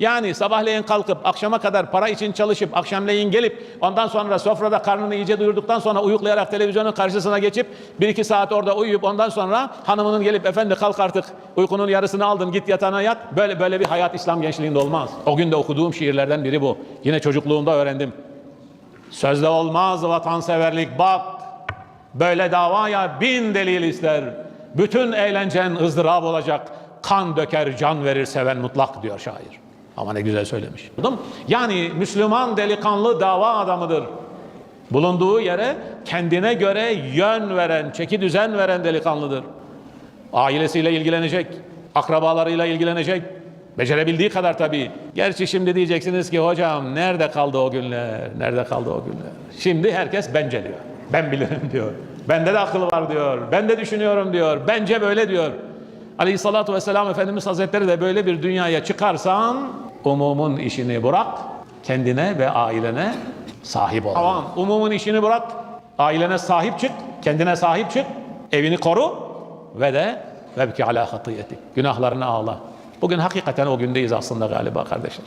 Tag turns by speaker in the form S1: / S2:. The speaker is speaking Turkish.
S1: Yani sabahleyin kalkıp akşama kadar para için çalışıp akşamleyin gelip ondan sonra sofrada karnını iyice doyurduktan sonra uyuklayarak televizyonun karşısına geçip bir iki saat orada uyuyup ondan sonra hanımının gelip efendi kalk artık uykunun yarısını aldın git yatağına yat. Böyle böyle bir hayat İslam gençliğinde olmaz. O gün de okuduğum şiirlerden biri bu. Yine çocukluğumda öğrendim. Sözde olmaz vatanseverlik bak. Böyle davaya bin delil ister. Bütün eğlencen ızdırap olacak. Kan döker, can verir seven mutlak diyor şair. Ama ne güzel söylemiş. Yani Müslüman delikanlı dava adamıdır. Bulunduğu yere kendine göre yön veren, çeki düzen veren delikanlıdır. Ailesiyle ilgilenecek, akrabalarıyla ilgilenecek. Becerebildiği kadar tabii. Gerçi şimdi diyeceksiniz ki hocam nerede kaldı o günler? Nerede kaldı o günler? Şimdi herkes bence diyor. Ben bilirim diyor. Bende de akıl var diyor. Ben de düşünüyorum diyor. Bence böyle diyor. Aleyhissalatu vesselam Efendimiz Hazretleri de böyle bir dünyaya çıkarsan umumun işini bırak, kendine ve ailene sahip ol. Tamam, umumun işini bırak, ailene sahip çık, kendine sahip çık, evini koru ve de vebki ala hatiyetik. Günahlarını ağla. Bugün hakikaten o gündeyiz aslında galiba kardeşler.